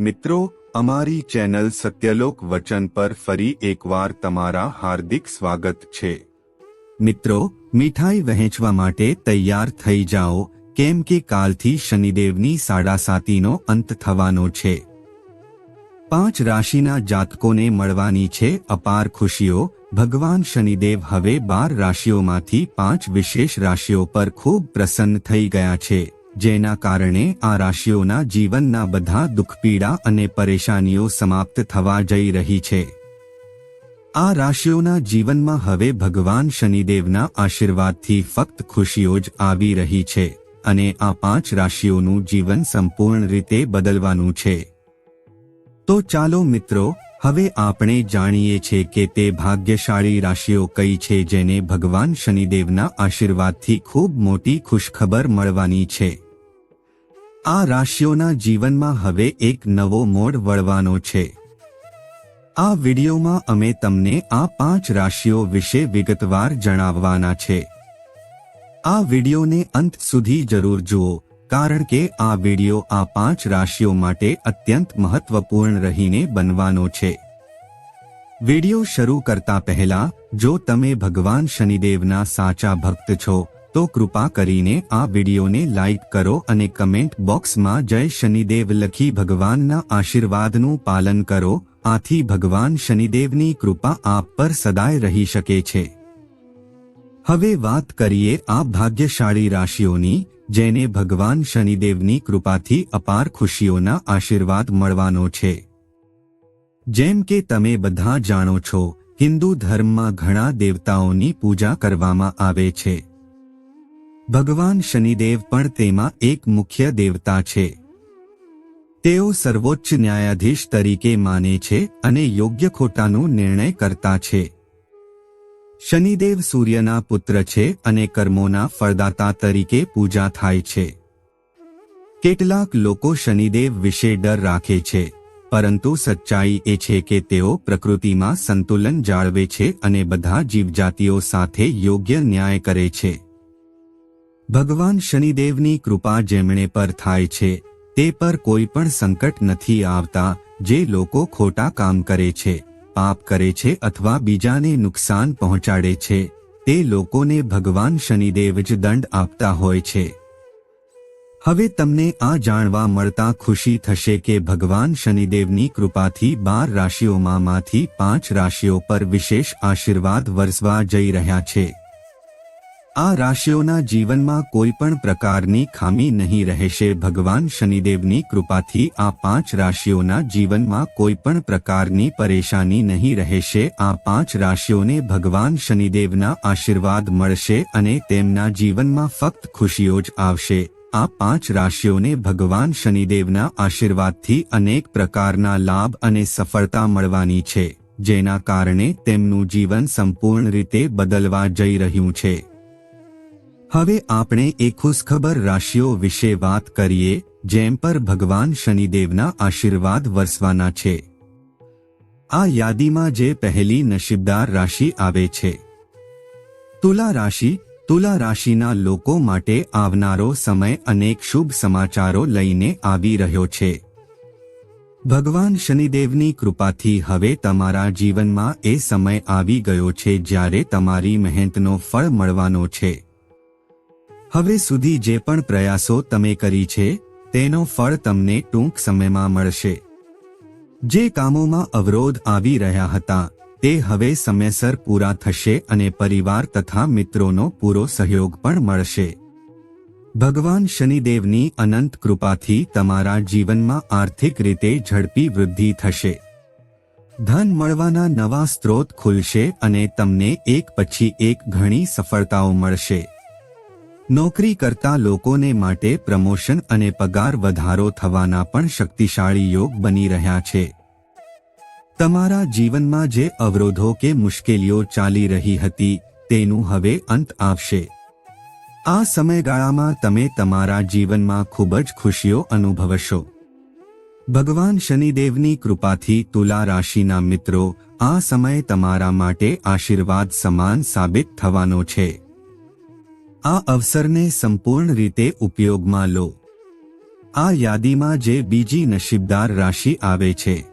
મિત્રો, અમારી ચેનલ સત્યલોક વચન પર ફરી એકવાર તમારા હાર્દિક સ્વાગત છે. મિત્રો, મીઠાઈ વહેંચવા માટે તૈયાર થઈ જાઓ, કેમ કે કાલથી શનિદેવની સાડા સાતીનો અંત થવાનો છે. પાંચ રાશિના જાતકોને મળવાની છે અપાર ખુશીઓ, ભગવાન શનિદેવ હવે બાર રાશિઓમાંથી પાંચ વિશેષ રાશિઓ પર ખૂબ પ્રસન્ન થઈ ગયા છે. જેના કારણે આ રાશિઓના જીવનના બધા દુઃખપીડા અને પરેશાનીઓ સમાપ્ત થવા જઈ રહી છે. આ રાશિઓના જીવનમાં હવે ભગવાન શનિદેવના આશીર્વાદથી ફક્ત ખુશીઓ જ આવી રહી છે અને આ પાંચ રાશિઓનું જીવન સંપૂર્ણ રીતે બદલવાનું છે. તો ચાલો મિત્રો હવે આપણે જાણીએ છીએ કે તે ભાગ્યશાળી રાશિઓ કઈ છે જેને ભગવાન શનિદેવના આશીર્વાદથી ખૂબ મોટી ખુશખબર મળવાની છે. આ રાશિઓના જીવનમાં હવે એક નવો મોડ વળવાનો છે. આ વિડિયોમાં અમે તમને આ પાંચ રાશિઓ વિશે વિગતવાર જણાવવાના છે. આ વિડિયોને અંત સુધી જરૂર જુઓ. કારણ કે આ વિડિયો આ પાંચ રાશિઓ માટે અત્યંત મહત્વપૂર્ણ રહીને બનવાનો છે. વિડિયો શરૂ કરતા પહેલા, જો તમે ભગવાન શનિદેવના સાચા ભક્ત છો, તો કૃપા કરીને આ વિડિયોને લાઇક કરો અને કમેન્ટ બોક્સમાં જય શનિદેવ લખી ભગવાનના આશીર્વાદનું પાલન કરો, આથી ભગવાન શનિદેવની કૃપા આપ પર સદાય રહી શકે છે. હવે વાત કરીએ આ ભાગ્યશાળી રાશિઓની જેને ભગવાન શનિદેવની કૃપાથી અપાર ખુશીઓના આશીર્વાદ મળવાનો છે. જેમ કે તમે બધા જાણો છો, હિન્દુ ધર્મમાં ઘણા દેવતાઓની પૂજા કરવામાં આવે છે. ભગવાન શનિદેવ પણ તેમાં એક મુખ્ય દેવતા છે. તેઓ સર્વોચ્ચ ન્યાયાધીશ તરીકે માને છે અને યોગ્ય ખોટાનો નિર્ણય કરતા છે. શનિદેવ સૂર્યના પુત્ર છે અને કર્મોના ફળદાતા તરીકે પૂજા થાય છે. કેટલાક લોકો શનિદેવ વિશે ડર રાખે છે, પરંતુ સચ્ચાઈ એ છે કે તેઓ પ્રકૃતિમાં સંતુલન જાળવે છે અને બધા જીવજાતિઓ સાથે યોગ્ય ન્યાય કરે છે. ભગવાન શનિદેવની કૃપા જેમણે પર થાય છે, તે પર કોઈ પણ સંકટ નથી આવતા, જે લોકો ખોટા કામ કરે છે. પાપ કરે છે અથવા બીજાને નુકસાન પહોંચાડે છે, તે લોકોને ભગવાન શનિદેવ જ દંડ આપતા હોય છે. હવે તમને આ જાણવા મળતા ખુશી થશે કે ભગવાન શનિદેવની કૃપાથી બાર રાશિઓમાંમાંથી પાંચ રાશિઓ પર વિશેષ આશીર્વાદ વરસવા જઈ રહ્યા છે. આ રાશિઓના જીવનમાં કોઈ પણ પ્રકારની ખામી નહીં રહેશે. ભગવાન શનિદેવની કૃપાથી આ પાંચ રાશિઓના જીવનમાં કોઈ પણ પ્રકારની પરેશાની નહીં રહેશે. આ પાંચ રાશિઓને ભગવાન શનિદેવના આશીર્વાદ મળશે અને તેમના જીવનમાં ફક્ત ખુશીઓ જ આવશે. આ પાંચ રાશિઓને ભગવાન શનિદેવના આશીર્વાદથી અનેક પ્રકારના લાભ અને સફળતા મળવાની છે, જેના કારણે તેમનું જીવન સંપૂર્ણ રીતે બદલવા જઈ રહ્યું છે. હવે આપણે એ ખુશખબર રાશિઓ વિશે વાત કરીએ, જેમ પર ભગવાન શનિદેવના આશીર્વાદ વરસવાના છે. આ યાદીમાં જે પહેલી નસીબદાર રાશિ આવે છે. તુલા રાશિ, તુલા રાશિના લોકો માટે આવનારો સમય અનેક શુભ સમાચારો લઈને આવી રહ્યો છે. ભગવાન શનિદેવની કૃપાથી હવે તમારા જીવનમાં એ સમય આવી ગયો છે જ્યારે તમારી મહેનતનો ફળ મળવાનો છે. હવે સુધી જે પણ પ્રયાસો તમે કરી છે, તેનો ફળ તમને ટૂંક સમયમાં મળશે. જે કામોમાં અવરોધ આવી રહ્યા હતા, તે હવે સમયસર પૂરા થશે અને પરિવાર તથા મિત્રોનો પૂરો સહયોગ પણ મળશે. ભગવાન શનિદેવની અનંત કૃપાથી તમારા જીવનમાં આર્થિક રીતે ઝડપી વૃદ્ધિ થશે. ધન મળવાના નવા સ્ત્રોત ખુલશે અને તમને એક પછી એક ઘણી સફળતાઓ મળશે. નોકરી કરતા લોકોને માટે પ્રમોશન અને પગાર વધારો થવાના પણ શક્તિશાળી યોગ બની રહ્યા છે. તમારા જીવનમાં જે અવરોધો કે મુશ્કેલીઓ ચાલી રહી હતી, તેનું હવે અંત આવશે. આ સમયગાળામાં તમે તમારા જીવનમાં ખૂબ જ ખુશીઓ અનુભવશો. ભગવાન શનિદેવની કૃપાથી તુલા રાશિના મિત્રો, આ સમય તમારા માટે આશીર્વાદ સમાન સાબિત થવાનો છે. આ અવસરને સંપૂર્ણ રીતે ઉપયોગમાં લો. આ યાદીમાં જે બીજી નસીબદાર રાશિ આવે છે.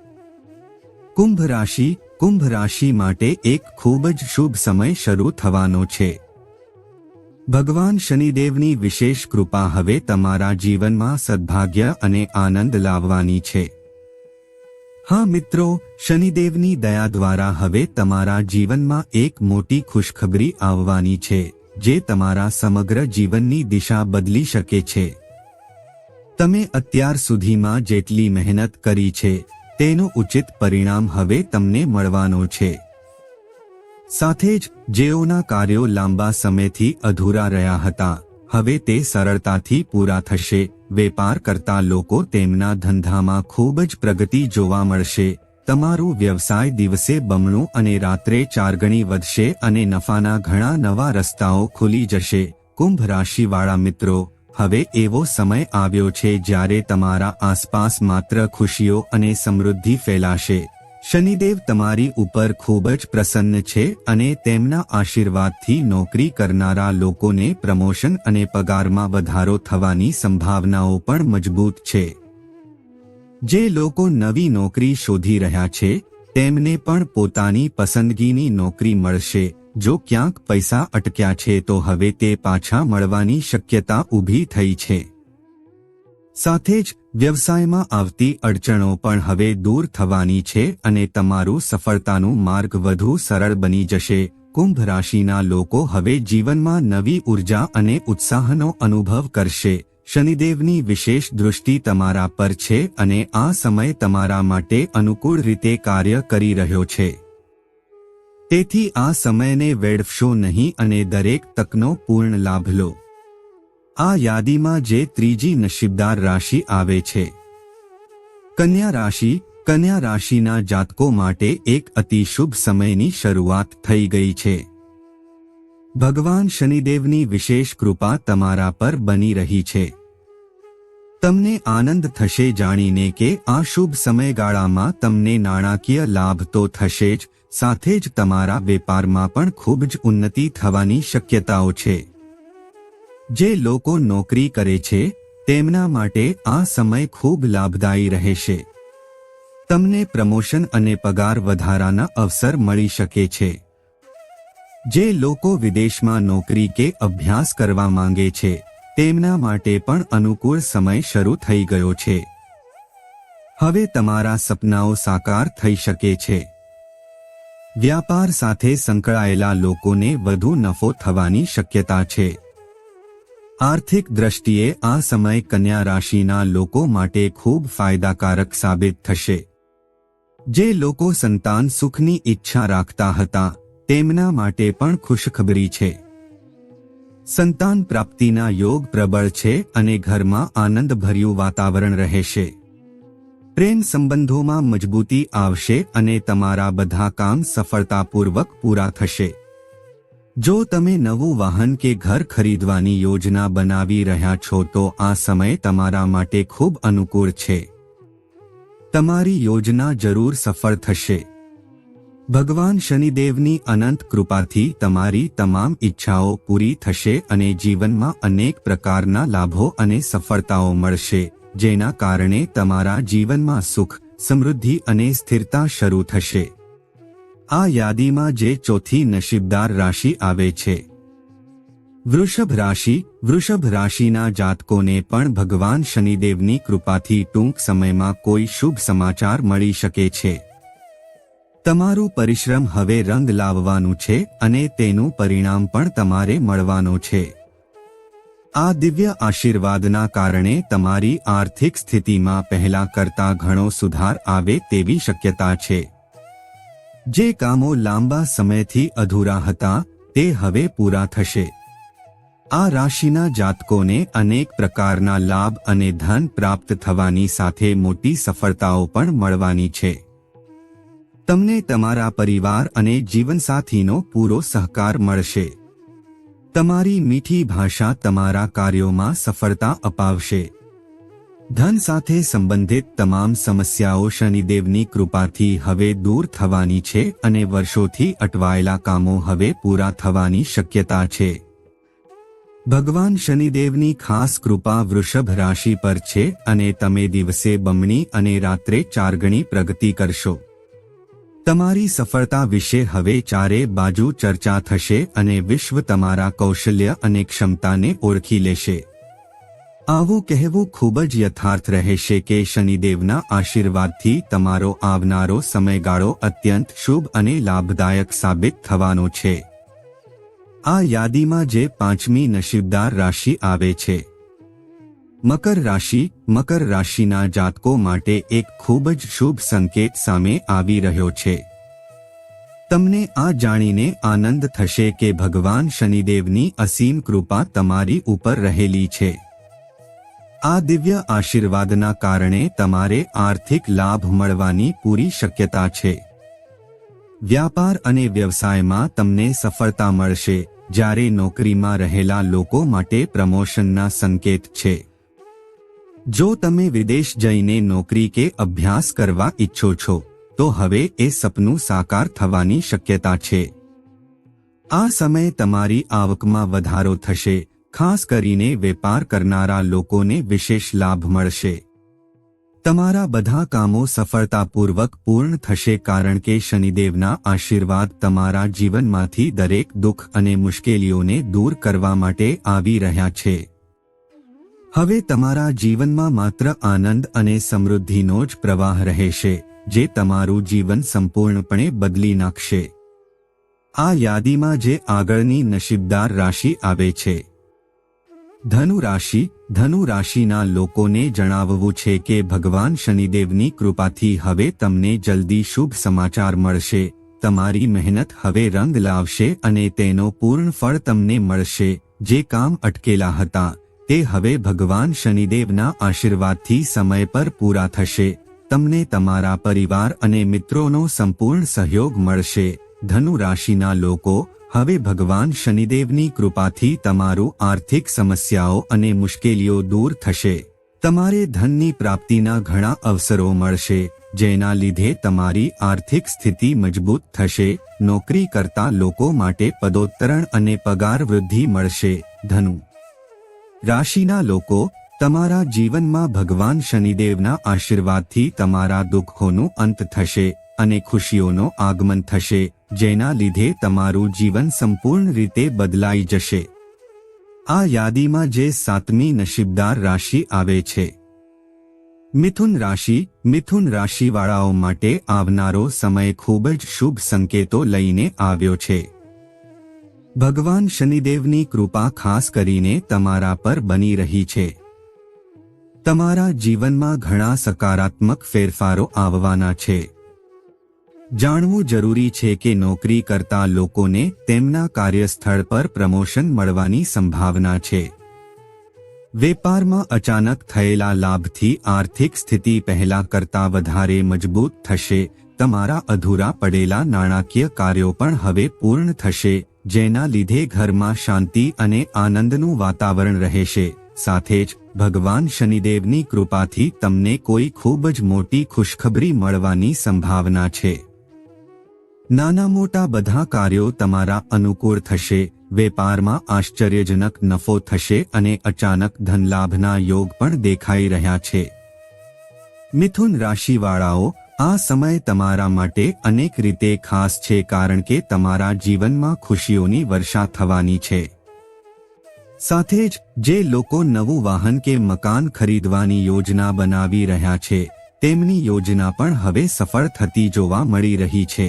કુંભ રાશિ કુંભ રાશિ માટે એક ખૂબ જ શુભ સમય શરૂ થવાનો છે. ભગવાન શનિદેવની વિશેષ કૃપા હવે તમારા જીવનમાં સદભાગ્ય અને આનંદ લાવવાની છે. હા મિત્રો, શનિદેવની દયા દ્વારા હવે તમારા જીવનમાં એક મોટી ખુશખબરી આવવાની છે. જે તમારા સમગ્ર જીવનની દિશા બદલી શકે છે. તમે અત્યાર સુધીમાં જેટલી મહેનત કરી છે, તેનું ઉચિત પરિણામ હવે તમને મળવાનો છે. સાથે જ, જેઓના કાર્યો લાંબા સમયથી અધૂરા રહ્યા હતા, હવે તે સરળતાથી પૂરા થશે, વેપાર કરતા લોકો તેમના ધંધામાં ખૂબ જ પ્રગતિ જોવા મળશે તમારું વ્યવસાય દિવસે બમણું અને રાત્રે ચારગણી વધશે અને નફાના ઘણા નવા રસ્તાઓ ખુલી જશે. કુંભ રાશિવાળા મિત્રો, હવે એવો સમય આવ્યો છે જ્યારે તમારા આસપાસ માત્ર ખુશીઓ અને સમૃદ્ધિ ફેલાશે. શનિદેવ તમારી ઉપર ખૂબ જ પ્રસન્ન છે અને તેમના આશીર્વાદથી નોકરી કરનારા લોકોને પ્રમોશન અને પગારમાં વધારો થવાની સંભાવનાઓ પણ મજબૂત છે. જે લોકો નવી નોકરી શોધી રહ્યા છે, તેમને પણ પોતાની પસંદગીની નોકરી મળશે. જો ક્યાંક પૈસા અટક્યા છે તો હવે તે પાછા મળવાની શક્યતા ઊભી થઈ છે. સાથે જ, વ્યવસાયમાં આવતી અડચણો પણ હવે દૂર થવાની છે અને તમારું સફળતાનું માર્ગ વધુ સરળ બની જશે. કુંભ રાશિના લોકો હવે જીવનમાં નવી ઊર્જા અને ઉત્સાહનો અનુભવ કરશે. શનિદેવની વિશેષ દૃષ્ટિ તમારા પર છે અને આ સમય તમારા માટે અનુકૂળ રીતે કાર્ય કરી રહ્યો છે. તેથી આ સમયને વેડફશો નહીં અને દરેક તકનો પૂર્ણ લાભ લો. આ યાદીમાં જે ત્રીજી નસીબદાર રાશિ આવે છે. કન્યા રાશિ, કન્યા રાશિના જાતકો માટે એક અતિશુભ સમયની શરૂઆત થઈ ગઈ છે. ભગવાન શનિદેવની વિશેષ કૃપા તમારા પર બની રહી છે. તમને આનંદ થશે જાણીને કે આ શુભ સમયગાળામાં તમને નાણાકીય લાભ તો થશે જ, સાથે જ તમારા વેપારમાં પણ ખૂબ જ ઉન્નતિ થવાની શક્યતાઓ છે. જે લોકો નોકરી કરે છે, તેમના માટે આ સમય ખૂબ લાભદાયી રહેશે. તમને પ્રમોશન અને પગાર વધારાના અવસર મળી શકે છે. જે લોકો વિદેશમાં નોકરી કે અભ્યાસ કરવા માંગે છે તેમના માટે પણ અનુકૂળ સમય શરૂ થઈ ગયો છે. હવે તમારા સપનાઓ સાકાર થઈ શકે છે. વ્યાપાર સાથે સંકળાયેલા લોકોને વધુ નફો થવાની શક્યતા છે. આર્થિક દ્રષ્ટિએ આ સમય કન્યા રાશિના લોકો માટે ખૂબ ફાયદાકારક સાબિત થશે. જે લોકો સંતાન સુખની ઈચ્છા રાખતા હતા, તેમના માટે પણ ખુશખબરી છે. સંતાન પ્રાપ્તિના યોગ પ્રબળ છે અને ઘરમાં આનંદભર્યું વાતાવરણ રહેશે. પ્રેમ સંબંધોમાં મજબૂતી આવશે અને તમારા બધા કામ સફળતાપૂર્વક પૂરા થશે. જો તમે નવું વાહન કે ઘર ખરીદવાની યોજના બનાવી રહ્યા છો તો આ સમય તમારા માટે ખૂબ અનુકૂળ છે. તમારી યોજના જરૂર સફળ થશે. ભગવાન શનિદેવની અનંત કૃપાથી તમારી તમામ ઈચ્છાઓ પૂરી થશે અને જીવનમાં અનેક પ્રકારના લાભો અને સફળતાઓ મળશે, જેના કારણે તમારા જીવનમાં સુખ, સમૃદ્ધિ અને સ્થિરતા શરૂ થશે. આ યાદીમાં જે ચોથી નસીબદાર રાશિ આવે છે. વૃષભ રાશિ, વૃષભ રાશિના જાતકોને પણ ભગવાન શનિદેવની કૃપાથી ટૂંક સમયમાં કોઈ શુભ સમાચાર મળી શકે છે. તમારું પરિશ્રમ હવે રંગ લાવવાનું છે અને તેનું પરિણામ પણ તમારે મળવાનું છે. આ દિવ્ય આશીર્વાદના કારણે તમારી આર્થિક સ્થિતિમાં પહેલા કરતા ઘણો સુધાર આવે તેવી શક્યતા છે. જે કામો લાંબા સમયથી અધૂરા હતા, તે હવે પૂરા થશે. આ રાશિના જાતકોને અનેક પ્રકારના લાભ અને ધન પ્રાપ્ત થવાની સાથે મોટી સફળતાઓ પણ મળવાની છે. તમને તમારા પરિવાર અને જીવનસાથીનો પૂરો સહકાર મળશે. તમારી મીઠી ભાષા તમારા કાર્યોમાં સફળતા અપાવશે. ધન સાથે સંબંધિત તમામ સમસ્યાઓ શનિદેવની કૃપાથી હવે દૂર થવાની છે અને વર્ષોથી અટવાયેલા કામો હવે પૂરા થવાની શક્યતા છે. ભગવાન શનિદેવની ખાસ કૃપા વૃષભ રાશિ પર છે અને તમે દિવસે બમણી અને રાત્રે ચારગણી પ્રગતિ કરશો. તમારી સફળતા વિશે હવે ચારે બાજુ ચર્ચા થશે અને વિશ્વ તમારા કૌશલ્ય અને ક્ષમતાને ઓળખી લેશે. આવું કહેવું ખૂબ જ યથાર્થ રહેશે કે શનિદેવના આશીર્વાદથી તમારો આવનારો સમયગાળો અત્યંત શુભ અને લાભદાયક સાબિત થવાનો છે. આ યાદીમાં જે પાંચમી નસીબદાર રાશિ આવે છે. મકર રાશિ, મકર રાશિના જાતકો માટે એક ખૂબ જ શુભ સંકેત સામે આવી રહ્યો છે. તમને આ જાણીને આનંદ થશે કે ભગવાન શનિદેવની અસીમ કૃપા તમારી ઉપર રહેલી છે. આ દિવ્ય આશીર્વાદના કારણે તમારે આર્થિક લાભ મળવાની પૂરી શક્યતા છે. વ્યાપાર અને વ્યવસાયમાં તમને સફળતા મળશે, જ્યારે નોકરીમાં રહેલા લોકો માટે પ્રમોશનના સંકેત છે. જો તમે વિદેશ જઈને નોકરી કે અભ્યાસ કરવા ઈચ્છો છો, તો હવે એ સપનું સાકાર થવાની શક્યતા છે. આ સમય તમારી આવકમાં વધારો થશે, ખાસ કરીને વેપાર કરનારા લોકોને વિશેષ લાભ મળશે. તમારા બધા કામો સફળતાપૂર્વક પૂર્ણ થશે કારણ કે શનિદેવના આશીર્વાદ તમારા જીવનમાંથી દરેક દુઃખ અને મુશ્કેલીઓને દૂર કરવા માટે આવી રહ્યા છે. હવે તમારા જીવનમાં માત્ર આનંદ અને સમૃદ્ધિનો જ પ્રવાહ રહેશે, જે તમારું જીવન સંપૂર્ણપણે બદલી નાખશે. આ યાદીમાં જે આગળની નસીબદાર રાશિ આવે છે. ધનુ રાશિ ધનુ રાશિના લોકોને જણાવવું છે કે ભગવાન શનિદેવની કૃપાથી હવે તમને જલ્દી શુભ સમાચાર મળશે, તમારી મહેનત હવે રંગ લાવશે અને તેનો પૂર્ણ ફળ તમને મળશે, જે કામ અટકેલા હતા. તે હવે ભગવાન શનિદેવના આશીર્વાદથી સમય પર પૂરા થશે. તમને તમારા પરિવાર અને મિત્રોનો સંપૂર્ણ સહયોગ મળશે. ધનુ રાશિના લોકો, હવે ભગવાન શનિદેવની કૃપાથી તમારું આર્થિક સમસ્યાઓ અને મુશ્કેલીઓ દૂર થશે. તમારે ધનની પ્રાપ્તિના ઘણા અવસરો મળશે, જેના લીધે તમારી આર્થિક સ્થિતિ મજબૂત થશે. નોકરી કરતા લોકો માટે પદોત્તરણ અને પગાર વૃદ્ધિ મળશે. ધનુ રાશિના લોકો તમારા જીવનમાં ભગવાન શનિદેવના આશીર્વાદથી તમારા દુઃખોનું અંત થશે અને ખુશીઓનો આગમન થશે, જેના લીધે તમારું જીવન સંપૂર્ણ રીતે બદલાઈ જશે. આ યાદીમાં જે સાતમી નસીબદાર રાશિ આવે છે. મિથુન રાશિ, મિથુન રાશિવાળાઓ માટે આવનારો સમય ખૂબ જ શુભ સંકેતો લઈને આવ્યો છે. ભગવાન શનિદેવની કૃપા ખાસ કરીને તમારા પર બની રહી છે. તમારા જીવનમાં ઘણા સકારાત્મક ફેરફારો આવવાના છે. જાણવું જરૂરી છે કે નોકરી કરતા લોકોને તેમના કાર્યસ્થળ પર પ્રમોશન મળવાની સંભાવના છે. વેપારમાં અચાનક થયેલા લાભથી આર્થિક સ્થિતિ પહેલા કરતા વધારે મજબૂત થશે, તમારા અધૂરા પડેલા નાણાકીય કાર્યો પણ હવે પૂર્ણ થશે. જેના લીધે ઘરમાં શાંતિ અને આનંદનું વાતાવરણ રહેશે. સાથે જ, ભગવાન શનિદેવની કૃપાથી તમને કોઈ ખૂબ જ મોટી ખુશખબરી મળવાની સંભાવના છે. નાના મોટા બધા કાર્યો તમારા અનુકૂળ થશે, વેપારમાં આશ્ચર્યજનક નફો થશે અને અચાનક ધનલાભના યોગ પણ દેખાઈ રહ્યા છે. મિથુન રાશિવાળાઓ આ સમય તમારા માટે અનેક રીતે ખાસ છે કારણ કે તમારા જીવનમાં ખુશીઓની વર્ષા થવાની છે. સાથે જ, જે લોકો નવું વાહન કે મકાન ખરીદવાની યોજના બનાવી રહ્યા છે, તેમની યોજના પણ હવે સફળ થતી જોવા મળી રહી છે.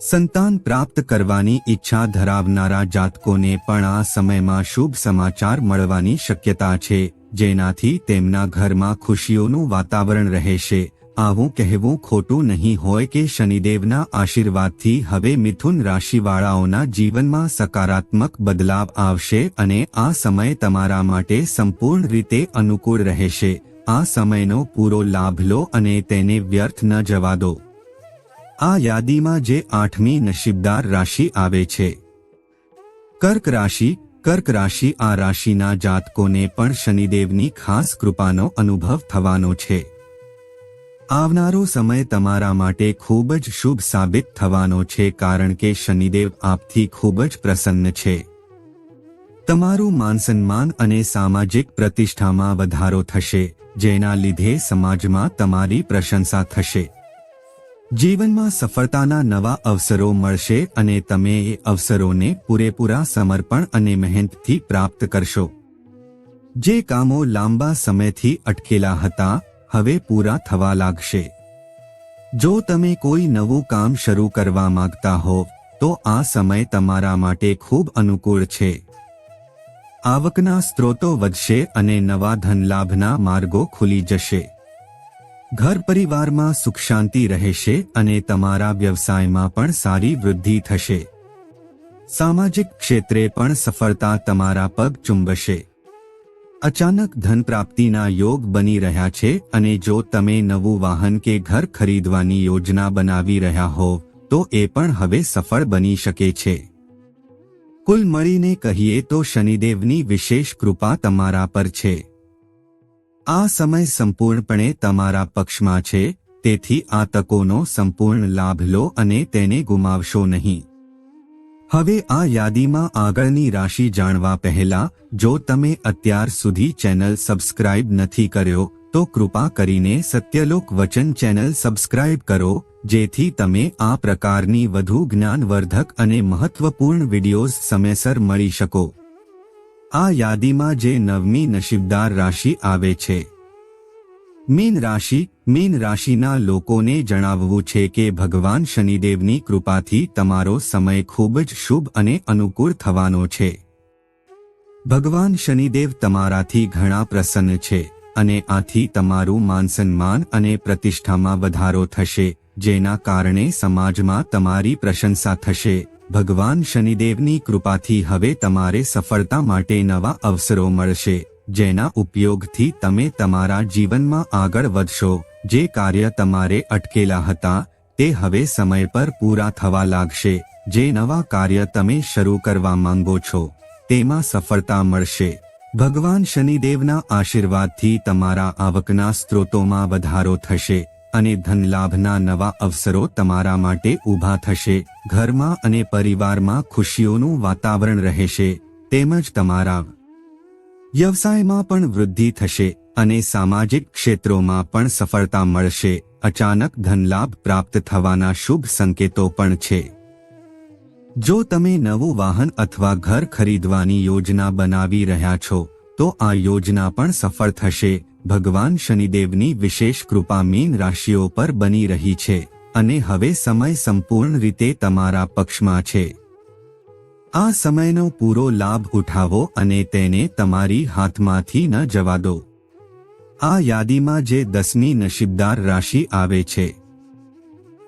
સંતાન પ્રાપ્ત કરવાની ઈચ્છા ધરાવનારા જાતકોને પણ આ સમયમાં શુભ સમાચાર મળવાની શક્યતા છે, જેનાથી તેમના ઘરમાં ખુશીઓનું વાતાવરણ રહેશે આવું કહેવું ખોટું નહીં હોય કે શનિદેવના આશીર્વાદથી હવે મિથુન રાશિવાળાઓના જીવનમાં સકારાત્મક બદલાવ આવશે અને આ સમય તમારા માટે સંપૂર્ણ રીતે અનુકૂળ રહેશે. આ સમયનો પૂરો લાભ લો અને તેને વ્યર્થ ન જવા દો. આ યાદીમાં જે આઠમી નસીબદાર રાશિ આવે છે. કર્ક રાશિ કર્ક રાશિ આ રાશિના જાતકોને પણ શનિદેવની ખાસ કૃપાનો અનુભવ થવાનો છે. આવનારો સમય તમારા માટે ખૂબ જ શુભ સાબિત થવાનો છે કારણ કે શનિદેવ આપથી ખૂબ જ પ્રસન્ન છે. તમારું માનસન્માન અને સામાજિક પ્રતિષ્ઠામાં વધારો થશે, જેના લીધે સમાજમાં તમારી પ્રશંસા થશે. જીવનમાં સફળતાના નવા અવસરો મળશે અને તમે એ અવસરોને પૂરેપૂરા સમર્પણ અને મહેનતથી પ્રાપ્ત કરશો. જે કામો લાંબા સમયથી અટકેલા હતા હવે પૂરા થવા લાગશે. જો તમે કોઈ નવું કામ શરૂ કરવા માંગતા હો, તો આ સમય તમારા માટે ખૂબ અનુકૂળ છે. આવકના સ્ત્રોતો વધશે અને નવા ધનલાભના માર્ગો ખુલી જશે. ઘર પરિવારમાં સુખ શાંતિ રહેશે અને તમારા વ્યવસાયમાં પણ સારી વૃદ્ધિ થશે. સામાજિક ક્ષેત્રે પણ સફળતા તમારા પગ ચુંબશે. અચાનક ધન પ્રાપ્તિના યોગ બની રહ્યા છે અને જો તમે નવું વાહન કે ઘર ખરીદવાની યોજના બનાવી રહ્યા હો, તો એ પણ હવે સફળ બની શકે છે. કુલ મળીને કહીએ તો શનિદેવની વિશેષ કૃપા તમારા પર છે. આ સમય સંપૂર્ણપણે તમારા પક્ષમાં છે, તેથી આ તકોનો સંપૂર્ણ લાભ લો અને તેને ગુમાવશો નહીં. હવે આ યાદીમાં આગળની રાશિ જાણવા પહેલા, જો તમે અત્યાર સુધી ચેનલ સબસ્ક્રાઇબ નથી કર્યો, તો કૃપા કરીને સત્યલોક વચન ચેનલ સબસ્ક્રાઇબ કરો, જેથી તમે આ પ્રકારની વધુ જ્ઞાનવર્ધક અને મહત્વપૂર્ણ વિડીયોઝ સમયસર મળી શકો. આ યાદીમાં જે નવમી નસીબદાર રાશિ આવે છે. મીન રાશિ, મીન રાશિના લોકોને જણાવવું છે કે ભગવાન શનિદેવની કૃપાથી તમારો સમય ખૂબ જ શુભ અને અનુકૂળ થવાનો છે. ભગવાન શનિદેવ તમારાથી ઘણા પ્રસન્ન છે અને આથી તમારું માનસન્માન અને પ્રતિષ્ઠામાં વધારો થશે, જેના કારણે સમાજમાં તમારી પ્રશંસા થશે. ભગવાન શનિદેવની કૃપાથી હવે તમારે સફળતા માટે નવા અવસરો મળશે. જેના ઉપયોગથી તમે તમારા જીવનમાં આગળ વધશો. જે કાર્ય તમારે અટકેલા હતા, તે હવે સમય પર પૂરા થવા લાગશે. જે નવા કાર્ય તમે શરૂ કરવા માંગો છો, તેમાં સફળતા મળશે. ભગવાન શનિદેવના આશીર્વાદથી તમારા આવકના સ્ત્રોતોમાં વધારો થશે અને ધનલાભના નવા અવસરો તમારા માટે ઊભા થશે. ઘરમાં અને પરિવારમાં ખુશીઓનું વાતાવરણ રહેશે, તેમજ તમારા વ્યવસાયમાં પણ વૃદ્ધિ થશે અને સામાજિક ક્ષેત્રોમાં પણ સફળતા મળશે. અચાનક ધનલાભ પ્રાપ્ત થવાના શુભ સંકેતો પણ છે. જો તમે નવું વાહન અથવા ઘર ખરીદવાની યોજના બનાવી રહ્યા છો, તો આ યોજના પણ સફળ થશે. ભગવાન શનિદેવની વિશેષ કૃપા મીન રાશિઓ પર બની રહી છે અને હવે સમય સંપૂર્ણ રીતે તમારા પક્ષમાં છે. આ સમયનો પૂરો લાભ ઉઠાવો અને તેને તમારી હાથમાંથી ન જવા દો. આ યાદીમાં જે દસમી નસીબદાર રાશિ આવે છે.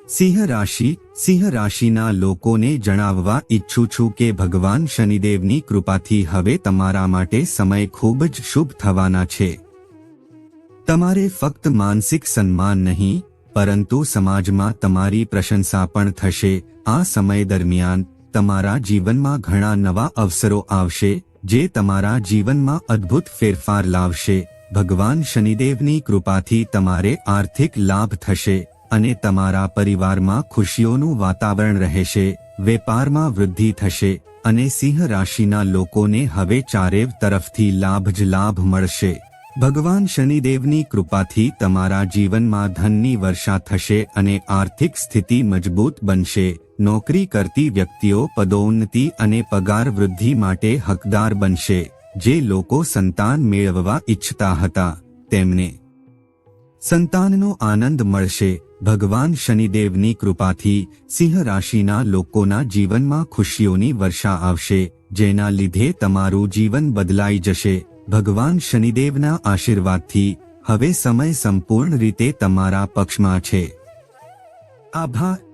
સિંહ રાશિ, સિંહ રાશિના લોકોને જણાવવા ઈચ્છું છું કે ભગવાન શનિદેવની કૃપાથી હવે તમારા માટે સમય ખૂબ જ શુભ થવાના છે. તમારે ફક્ત માનસિક સન્માન નહીં, પરંતુ સમાજમાં તમારી પ્રશંસા પણ થશે. આ સમય દરમિયાન તમારા જીવનમાં ઘણા નવા અવસરો આવશે, જે તમારા જીવનમાં અદ્ભુત ફેરફાર લાવશે. ભગવાન શનિદેવની કૃપાથી તમારે આર્થિક લાભ થશે અને તમારા પરિવારમાં ખુશીઓનું વાતાવરણ રહેશે, વેપારમાં વૃદ્ધિ થશે અને સિંહ રાશિના લોકોને હવે ચારેવ તરફથી લાભ જ લાભ મળશે. ભગવાન શનિદેવની કૃપાથી તમારા જીવનમાં ધનની વર્ષા થશે અને આર્થિક સ્થિતિ મજબૂત બનશે. નોકરી કરતી વ્યક્તિઓ પદોન્નતિ અને પગાર વૃદ્ધિ માટે હકદાર બનશે. જે લોકો સંતાન મેળવવા ઈચ્છતા હતા, તેમને સંતાનનો આનંદ મળશે. ભગવાન શનિદેવની કૃપાથી સિંહ રાશિના લોકોના જીવનમાં ખુશીઓની વર્ષા આવશે, જેના લીધે તમારું જીવન બદલાઈ જશે. ભગવાન શનિદેવના આશીર્વાદથી હવે સમય સંપૂર્ણ રીતે તમારા પક્ષમાં છે. આભાર.